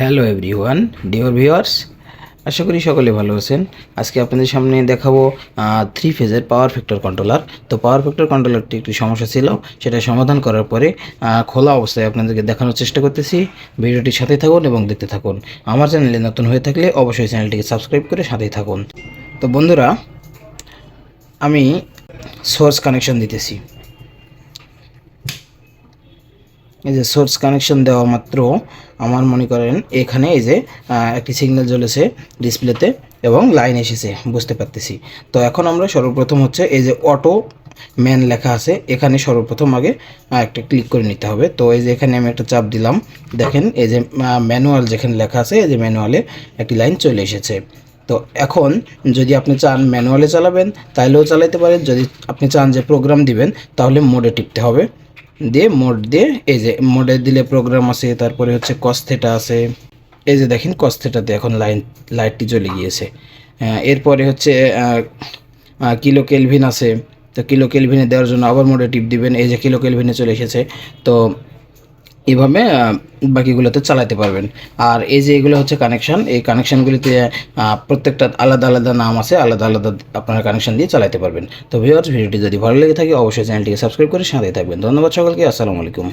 Hello everyone dear viewers আশা করি সকলে ভালো আছেন। আজকে আপনাদের সামনে দেখাবো থ্রি ফেজের পাওয়ার ফ্যাক্টর কন্ট্রোলার তো পাওয়ার ফ্যাক্টর কন্ট্রোলারটি একটি সমস্যা ছিল, সেটা সমাধান করার পরে খোলা অবস্থায় আপনাদেরকে দেখানোর চেষ্টা করতেছি। ভিডিওটির সাথে থাকুন এবং দেখতে থাকুন। আমার চ্যানেলে নতুন হয়ে থাকলে অবশ্যই চ্যানেলটিকে সাবস্ক্রাইব করে সাথেই থাকুন। তো বন্ধুরা, আমি সোর্স কানেকশন দিতেছি। এই যে সোর্স কানেকশন দেওয়া মাত্র, আমার মনে করেন এখানে এই যে একটি সিগন্যাল জ্বলেছে ডিসপ্লেতে এবং লাইন এসেছে, বুঝতে পারতেছি। তো এখন আমরা সর্বপ্রথম হচ্ছে এই যে অটো ম্যান লেখা আছে, এখানে সর্বপ্রথম আগে একটা ক্লিক করে নিতে হবে। তো এই যে এখানে আমি একটা চাপ দিলাম, দেখেন এই যে ম্যানুয়াল যেখানে লেখা আছে, এই যে ম্যানুয়ালে একটি লাইন চলে এসেছে। তো এখন যদি আপনি চান ম্যানুয়ালে চালাবেন তাহলেও চালাতে পারেন, যদি আপনি চান যে প্রোগ্রাম দিবেন, তাহলে মোডে টিপতে হবে। দিয়ে মোড দিয়ে এই যে মোডে দিলে প্রোগ্রাম আছে, তারপরে হচ্ছে কস্থেটা আছে। এই যে দেখেন কস্থেটাতে এখন লাইন লাইটটি জ্বলে গিয়েছে। এরপরে হচ্ছে কিলো কেলভিন আছে। তো কিলো কেলভিনে দেওয়ার জন্য আবার মোডে টিপ দিবেন। এই যে কিলো কেলভিনে চলে এসেছে। তো এইভাবে আহ, বাকিগুলোতে চালাতে পারবেন। আর এই যে এগুলো হচ্ছে কানেকশান এই কানেকশানগুলিতে প্রত্যেকটা আলাদা আলাদা নাম আছে আলাদা আলাদা আপনারা কানেকশান দিয়ে চালাতে পারবেন। তো ভিউয়ার্স ভিডিওটি যদি ভালো লেগে থাকে অবশ্যই চ্যানেলটিকে সাবস্ক্রাইব করে সাথে থাকবেন। ধন্যবাদ সকলকে আসসালামু আলাইকুম।